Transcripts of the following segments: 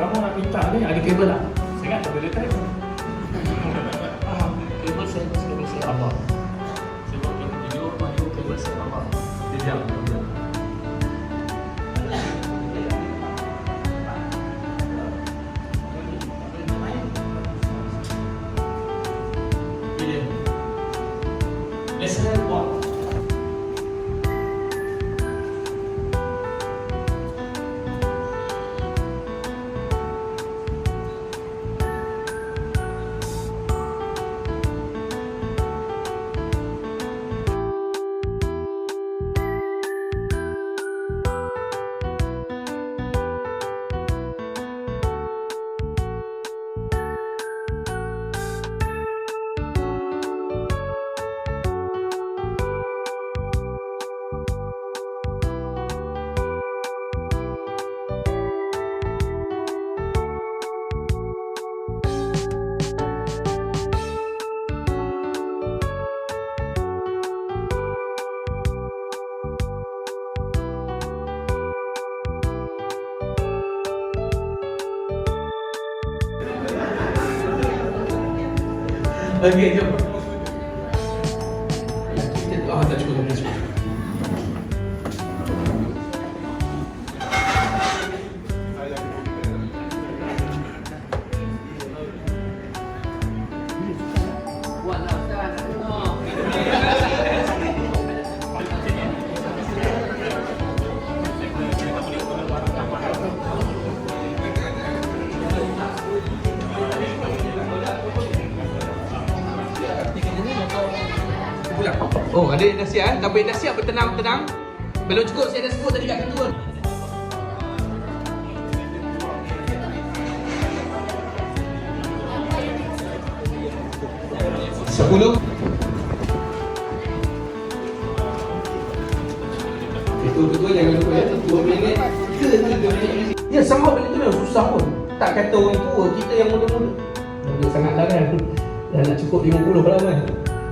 kamu nak minta ni ada kabel tak? Saya ingat tak boleh tarik. Kabel saya masih ada saya apa? Sebab kalau video, maju kabel saya apa? Dia diam. Okey, jom. Oh, ada nasihat. Tak boleh nasihat bertenang-tenang. Belum cukup saya dah sebut tadi kat kan. Sepuluh. Betul-betul jangan lupa ya. Dua minit ke tiga minit. Ya, sama benda tu memang susah pun. Tak kata orang tua, kita yang muda-muda. Muda sangat lah kan. Dah nak cukup 50 berapa kan.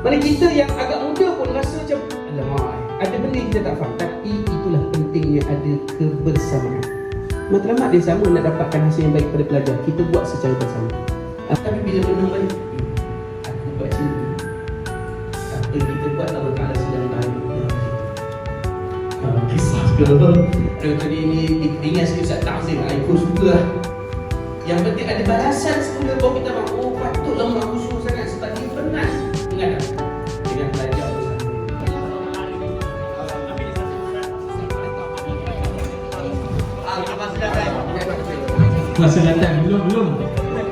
Mana kita yang agak muda pun rasa macam Alamak, ada benda kita tak faham. Tapi itulah pentingnya ada kebersamaan. Matlamat dia sama nak dapatkan hasil yang baik pada pelajar. Kita buat secara bersama. Ah, Tapi bila benda balik hmm, Aku buat macam ni Apa yang kita buat Allah Ta'ala sedang tahu Ah, Kisah ke? Contoh ni ni ingat sikit Ustaz Ta'zim. Aku suka lah. Yang penting ada balasan semula baru kita Oh patutlah mak aku Masa datang belum belum.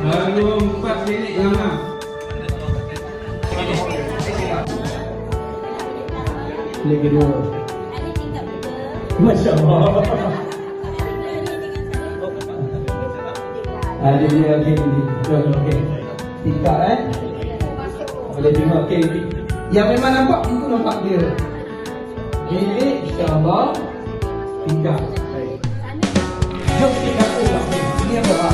Baru 4 minit lama. Play kedua. Masya Allah. Ada dia okey. Jom okey. Tingkat eh. Boleh tengok okey. Yang memang nampak itu nampak dia. Ini insya-Allah tingkat. Baik. Jom kita ulang. Apa?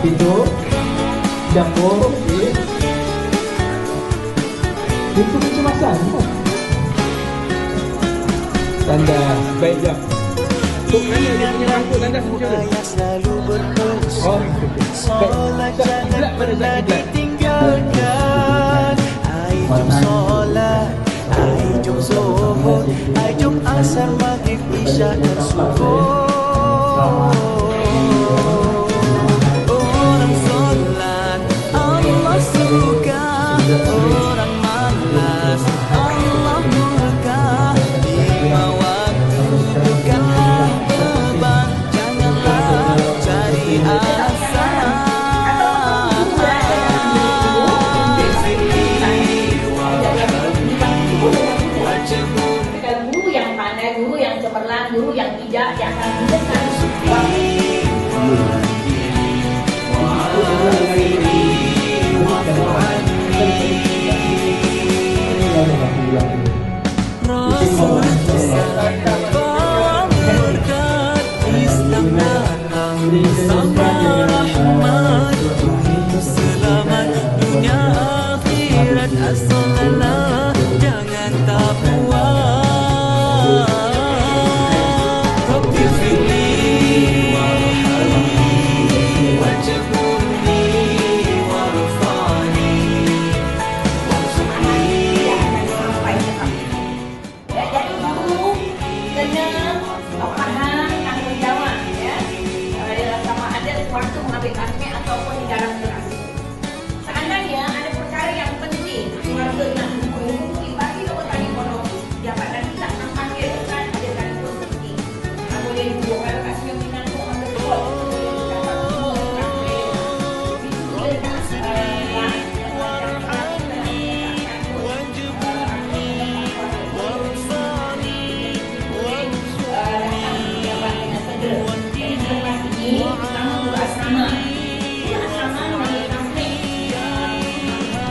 Pintu. Dapur. Okey. Itu kecemasan? Tanda Baik jap Tuk mana dia punya rambut tanda macam mana? Oh Baik mana pernah tak 今的刚满 yang bijak, yang akan mendengar Rasul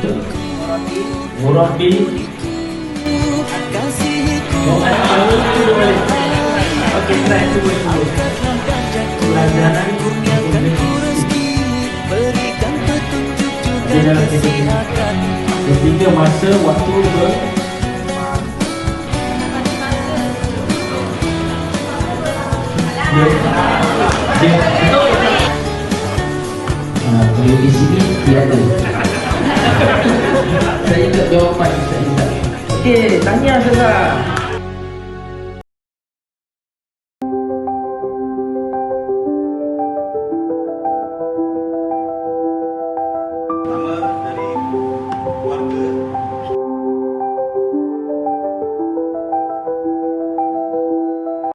Murabi. Kasihku Okey, try cuba dulu. Pelajaran kurniakan ku rezeki Berikan petunjuk juga Dia dalam kesehatan Ketiga masa waktu ber dia dia betul Ah, boleh di sini dia ada. Saya tak jawapan saya tak. Okey, tanya saja.